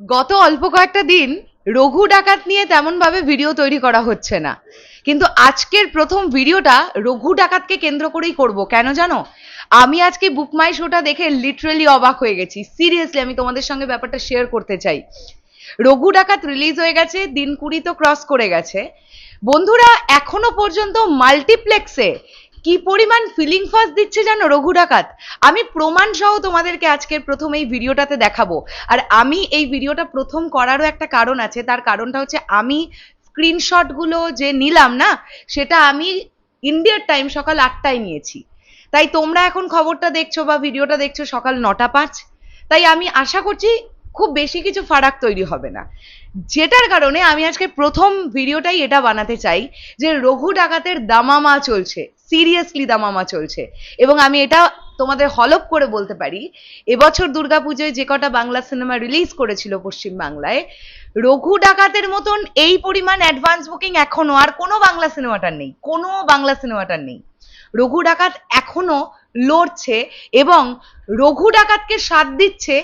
গত অল্প কয়েকটা দিন রঘু ডাকাত নিয়ে তেমন ভাবে ভিডিও তৈরি করা হচ্ছে না। কিন্তু আজকের প্রথম ভিডিওটা রঘু ডাকাতকে কেন্দ্র করেই করব। কেন জানো? আমি আজকে বুক মাই শোটা দেখে লিটারেলি অবাক হয়ে গেছি। সিরিয়াসলি আমি তোমাদের সঙ্গে ব্যাপারটা শেয়ার করতে চাই। রঘু ডাকাত রিলিজ হয়ে গেছে, দিন কুড়ি তো ক্রস করে গেছে। বন্ধুরা, এখনও পর্যন্ত মাল্টিপ্লেক্সে কি পরিমাণ ফিলিং ফাস্ট দিচ্ছে জানো? রঘু ডাকাত। আমি প্রমাণ সহ তোমাদেরকে আজকের প্রথম এই ভিডিওটাতে দেখাবো। আর আমি এই ভিডিওটা প্রথম করারও একটা কারণ আছে। তার কারণটা হচ্ছে আমি স্ক্রিনশটগুলো যে নিলাম না, সেটা আমি ইন্ডিয়ার টাইম সকাল আটটায় নিয়েছি। তাই তোমরা এখন খবরটা দেখছ বা ভিডিওটা দেখছ সকাল নটা পাঁচ। তাই আমি আশা করছি খুব বেশি কিছু ফারাক তৈরি হবে না। যেটার কারণে আমি আজকে প্রথম ভিডিওটাই এটা বানাতে চাই যে রঘু ডাকাতের দামামা চলছে। সিরিয়াসলি দামামা চলছে। এবং আমি এটা তোমাদের হলপ করে বলতে পারি, এবছর দুর্গাপুজোয় যে কটা বাংলা সিনেমা রিলিজ করেছিল পশ্চিম বাংলায় রঘু ডাকাতের মতন এই পরিমাণ অ্যাডভান্স বুকিং এখনও আর কোনো বাংলা সিনেমাটার নেই, কোনো বাংলা সিনেমাটার নেই। রঘু ডাকাত এখনও লড়ছে এবং রঘু ডাকাতকে সাথ দিচ্ছে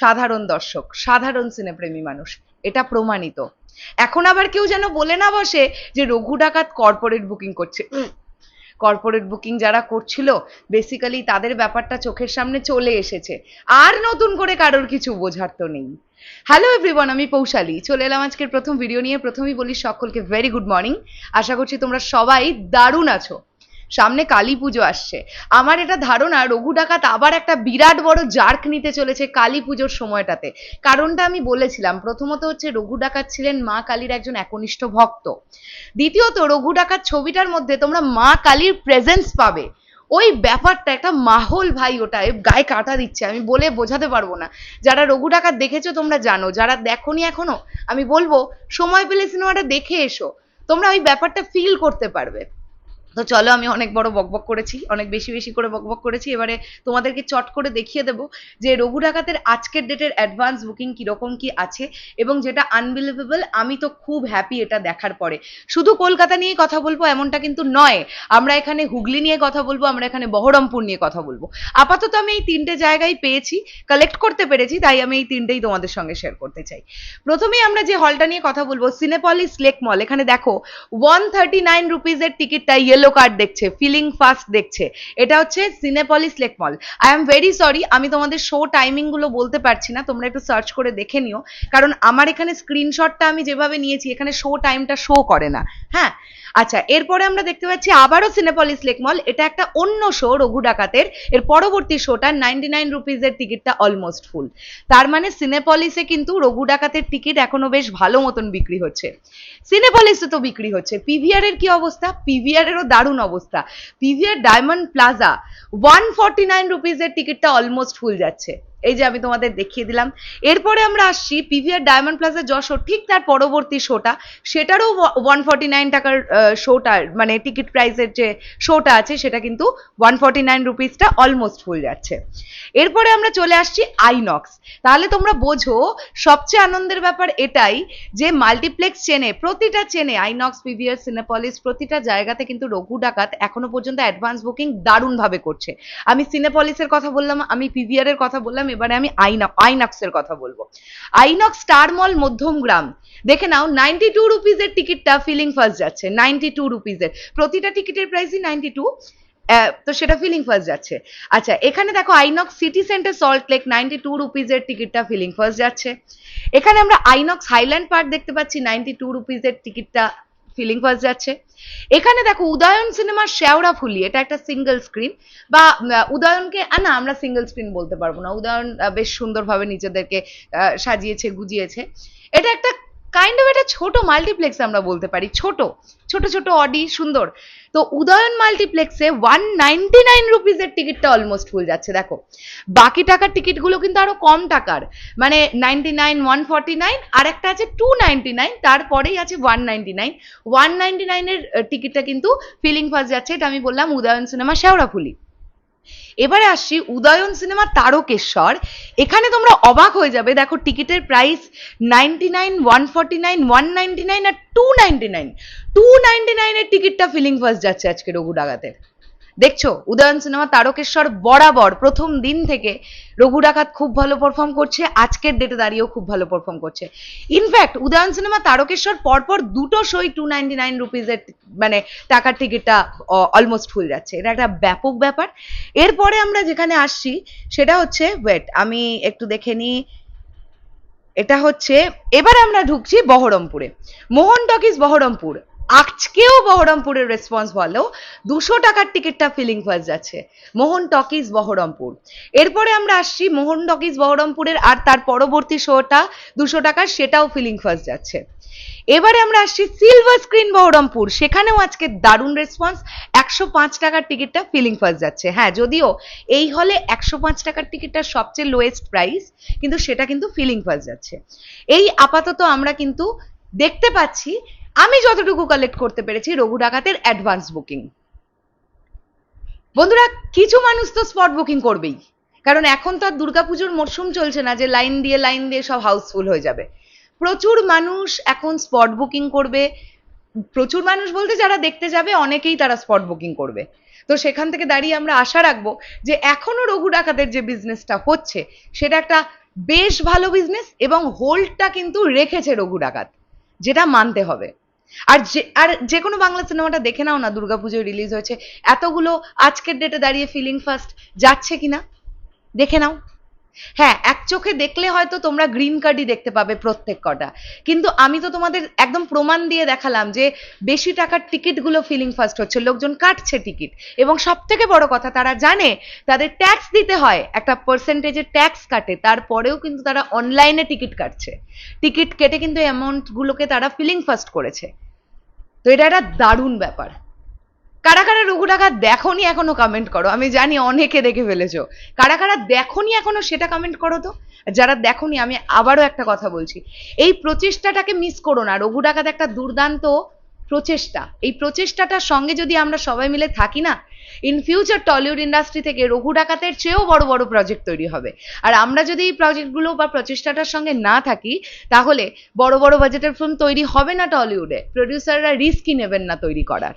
সাধারণ দর্শক, সাধারণ সিনেপ্রেমী মানুষ, এটা প্রমাণিত। এখন আবার কেউ যেন বলে না বসে যে রঘু ডাকাত কর্পোরেট বুকিং করছে। কর্পোরেট বুকিং যারা করছিল বেসিক্যালি তাদের ব্যাপারটা চোখের সামনে চলে এসেছে। আর নতুন করে কারোর কিছু বোঝার তো নেই। হ্যালো এভরিওয়ান আমি পৌশালি। চলে এলাম আজকের প্রথম ভিডিও নিয়ে। প্রথমেই বলি সকলকে ভেরি গুড মর্নিং আশা করছি তোমরা সবাই দারুণ আছো। সামনে কালী পুজো আসছে। আমার এটা ধারণা, রঘু ডাকাত আবার একটা বিরাট বড় জার্ক নিতে চলেছে কালী পুজোর সময়টাতে। কারণটা আমি বলেছিলাম, প্রথমত হচ্ছে রঘু ডাকাত ছিলেন মা কালীর একজন একনিষ্ঠ ভক্ত। দ্বিতীয়ত, রঘু ডাকাত ছবিটার মধ্যে তোমরা মা কালীর প্রেজেন্স পাবে। ওই ব্যাপারটা, একটা মাহল ভাই ওটা গায়ে কাটা দিচ্ছে, আমি বলে বোঝাতে পারব না। যারা রঘু ডাকাত দেখেছ তোমরা জানো, যারা দেখোনি এখনও, আমি বলব, সময় পেলে সিনেমাটা দেখে এসো। তোমরা ওই ব্যাপারটা ফিল করতে পারবে। তো চলো আমি অনেক বড় বকবক করেছি, অনেক বেশি বেশি করে বকবক করেছি। এবারে তোমাদেরকে চট করে দেখিয়ে দেবো যে রঘু ডাকাতের আজকের ডেটের অ্যাডভান্স বুকিং কীরকম কি আছে এবং যেটা আনবিলিভেবল আমি তো খুব হ্যাপি এটা দেখার পরে। শুধু কলকাতা নিয়ে কথা বলব এমনটা কিন্তু নয়, আমরা এখানে হুগলি নিয়ে কথা বলব, আমরা এখানে বহরমপুর নিয়ে কথা বলব। আপাতত আমি এই তিনটে জায়গায় পেয়েছি কালেক্ট করতে পেরেছি, তাই আমি এই তিনটেই তোমাদের সঙ্গে শেয়ার করতে চাই। প্রথমেই আমরা যে হলটা নিয়ে কথা বলব সিনেপলিস লেক মল এখানে দেখো ওয়ান থার্টি নাইন রুপিজের টিকিটটা ইয়েলো কার্ড দেখছে ফিলিং ফাস্ট দেখছে। এটা হচ্ছে Cinepolis Lake Mall I am very sorry আমি তোমাদের শো টাইমিংগুলো বলতে পারছি না, তোমরা একটু সার্চ করে দেখে নিও। কারণ আমার এখানে স্ক্রিনশটটা আমি যেভাবে নিয়েছি, এখানে শো টাইমটা শো করে না। হ্যাঁ? আচ্ছা এরপরে আমরা দেখতে পাচ্ছি আবারও সিনেপলিস লেক মল এটা একটা অন্য শো রঘু ডাকাতের। এর পরবর্তী শোটা নাইনটি নাইন রুপিজের টিকিটটা অলমোস্ট ফুল তার মানে সিনেপলিসে কিন্তু রঘু ডাকাতের টিকিট এখনও বেশ ভালো মতন বিক্রি হচ্ছে। সিনেপলিসে তো বিক্রি হচ্ছে। পিভিআর এর কি অবস্থা? পিভিআর এরও দারুণ অবস্থা। PVR Diamond Plaza one forty nine রুপিজের টিকিটটা অলমোস্ট ফুল যাচ্ছে। এই যে আমি তোমাদের দেখিয়ে দিলাম। এরপরে আমরা আসছি পিভিআর ডায়মন্ড প্লাজা যশোর, ঠিক তার পরবর্তী শোটা। সেটারও ওয়ান ফর্টি নাইন টাকার শোটা মানে টিকিট প্রাইসের যে শোটা আছে, সেটা কিন্তু ওয়ান ফর্টি নাইন রুপিসটা অলমোস্ট ফুল যাচ্ছে। এরপরে আমরা চলে আসছি আইনক্স তাহলে তোমরা বোঝো, সবচেয়ে আনন্দের ব্যাপার এটাই যে মাল্টিপ্লেক্স চেনে, প্রতিটা চেনে আইনক্স পিভিআর সিনেপলিস প্রতিটা জায়গাতে কিন্তু রঘু ডাকাত এখনও পর্যন্ত অ্যাডভান্স বুকিং দারুণভাবে করছে। আমি সিনেপলিসের কথা বললাম, আমি পিভিআর এর কথা বললাম এবারে আমি আইনা আইনক্সের কথা বলব। আইনক্স স্টার মল মধ্যমগ্রাম দেখে নাও নাইনটি টু রুপিজের টিকিটটা ফিলিং ফার্স্ট যাচ্ছে নাইনটি টু রুপিজের প্রতিটা টিকিটের প্রাইসই নাইনটি টু তো সেটা ফিলিং ফার্স্ট যাচ্ছে। আচ্ছা এখানে দেখো INOX City Centre Salt Lake ninety two রুপিজের টিকিটটা ফিলিং ফার্স্ট যাচ্ছে। এখানে আমরা আইনক্স হাইল্যান্ড পার্ক দেখতে পাচ্ছি নাইনটি টু রুপিজের টিকিটটা ফিলিং ফার্স্ট যাচ্ছে। এখানে দেখো, উদয়ন সিনেমার শেওড়া ফুলি, এটা একটা সিঙ্গেল স্ক্রিন বা উদয়নকে না, আমরা সিঙ্গেল স্ক্রিন বলতে পারব না। উদয়ন বেশ সুন্দরভাবে নিজেদেরকে সাজিয়েছে, গুজিয়েছে। এটা একটা কাইন্ড অফ একটা ছোট মাল্টিপ্লেক্স আমরা বলতে পারি, ছোট ছোট ছোট, অডি, সুন্দর। তো উদয়ন মাল্টিপ্লেক্সে ওয়ান নাইনটি নাইন রুপিজের টিকিটটা অলমোস্ট ফুল যাচ্ছে, দেখো। বাকি টাকার টিকিটগুলো কিন্তু আরও কম টাকার। মানে ninety nine one forty nine আর একটা আছে টু নাইনটি নাইন তারপরেই আছে one ninety nine one ninety নাইনের টিকিটটা কিন্তু ফিলিং ফার্স্ট যাচ্ছে, এটা আমি বললাম উদয়ন সিনেমা শেওড়াফুলি। এবারে আসছি উদয়ন সিনেমা তারকেশ্বর। এখানে তোমরা অবাক হয়ে যাবে। দেখো, টিকিটের price ninety nine one forty nine one ninety nine আর two ninety nine two ninety নাইনের টিকিটটা ফিলিং ফার্স্ট যাচ্ছে আজকে রঘু ডাকাতের দেখছ, উদয়ন সিনেমা তারকেশ্বর বরাবর প্রথম দিন থেকে রঘু ডাকাত খুব ভালো পারফর্ম করছে, আজকের ডেটে দাঁড়িয়েও খুব ভালো পারফর্ম করছে। ইনফ্যাক্ট উদয়ন সিনেমা তারকেশ্বর পরপর দুটো শোই টু নাইনটি নাইন রুপিজের মানে টাকার টিকিটটা অলমোস্ট ফুল যাচ্ছে। এটা একটা ব্যাপক ব্যাপার। এরপরে আমরা যেখানে আসছি, সেটা হচ্ছে ওয়েট আমি একটু দেখে নিই। এটা হচ্ছে, এবারে আমরা ঢুকছি বহরমপুরে। মোহন টকিজ বহরমপুর। আজকেও বহরমপুরের রেসপন্স ভালো দুশো টাকার টিকিটটা ফিলিং ফার্স্ট যাচ্ছে। মোহন টকিজ বহরমপুর। এরপরে আমরা আসছি মোহন টকিজ বহরমপুরের আর তার পরবর্তী শোটা, দুশো টাকার সেটাও ফিলিং ফার্স্ট যাচ্ছে। এবারে আমরা আসছি সিলভার স্ক্রিন বহরমপুর। সেখানেও আজকে দারুণ রেসপন্স একশো পাঁচ টাকার টিকিটটা ফিলিং ফার্স্ট যাচ্ছে। হ্যাঁ যদিও এই হলে একশো পাঁচ টাকার টিকিটটা সবচেয়ে লোয়েস্ট প্রাইস কিন্তু সেটা কিন্তু ফিলিং ফার্স্ট যাচ্ছে। এই আপাতত আমরা কিন্তু দেখতে পাচ্ছি আমি যতটুকু কালেক্ট করতে পেরেছি রঘু ডাকাতের অ্যাডভান্স বুকিং বন্ধুরা, কিছু মানুষ তো স্পট বুকিং করবেই। কারণ এখন তো আর দুর্গাপুজোর মরশুম চলছে না যে লাইন দিয়ে লাইন দিয়ে সব হাউসফুল হয়ে যাবে। প্রচুর মানুষ এখন স্পট বুকিং করবে। প্রচুর মানুষ বলতে যারা দেখতে যাবে, অনেকেই তারা স্পট বুকিং করবে। তো সেখান থেকে দাঁড়িয়ে আমরা আশা রাখব যে এখনও রঘু ডাকাতের যে বিজনেসটা হচ্ছে, সেটা একটা বেশ ভালো বিজনেস এবং হোল্ডটা কিন্তু রেখেছে রঘু ডাকাত, যেটা মানতে হবে। আর যে আর যে কোনো বাংলা সিনেমাটা দেখে নাও না, দুর্গাপুজোয় রিলিজ হয়েছে। এতগুলো আজকের ডেটে দাঁড়িয়ে ফিলিং ফার্স্ট যাচ্ছে কিনা? দেখে নাও। হ্যাঁ এক চোখে দেখলে হয়তো তোমরা গ্রিন কার্ডই দেখতে পাবে প্রত্যেক কটা। কিন্তু আমি তো তোমাদের একদম প্রমাণ দিয়ে দেখালাম যে বেশি টাকার টিকিটগুলো ফিলিং ফার্স্ট হচ্ছে, লোকজন কাটছে টিকিট এবং সব থেকে বড় কথা, তারা জানে তাদের ট্যাক্স দিতে হয়, একটা পার্সেন্টেজের ট্যাক্স কাটে, তারপরেও কিন্তু তারা অনলাইনে টিকিট কাটছে। টিকিট কেটে কিন্তু অ্যামাউন্টগুলোকে তারা ফিলিং ফার্স্ট করেছে। তো এটা একটা দারুণ ব্যাপার। কারা কারা রঘু ডাকাত দেখোনি এখনও কমেন্ট করো? আমি জানি অনেকে দেখে ফেলেছো। কারা কারা দেখোনি এখনও সেটা কমেন্ট করো তো। যারা দেখোনি, আমি আবারও একটা কথা বলছি। এই প্রচেষ্টাটাকে মিস করো না। রঘু ডাকাত একটা দুর্দান্ত প্রচেষ্টা। এই প্রচেষ্টাটার সঙ্গে যদি আমরা সবাই মিলে থাকি না ইন ফিউচার টলিউড ইন্ডাস্ট্রি থেকে রঘু ডাকাতের চেয়েও বড় বড় প্রজেক্ট তৈরি হবে। আর আমরা যদি এই প্রজেক্টগুলো বা প্রচেষ্টাটার সঙ্গে না থাকি, তাহলে বড় বড় বাজেটের ফিল্ম তৈরি হবে না টলিউডে প্রডিউসাররা রিস্কই নেবেন না তৈরি করার।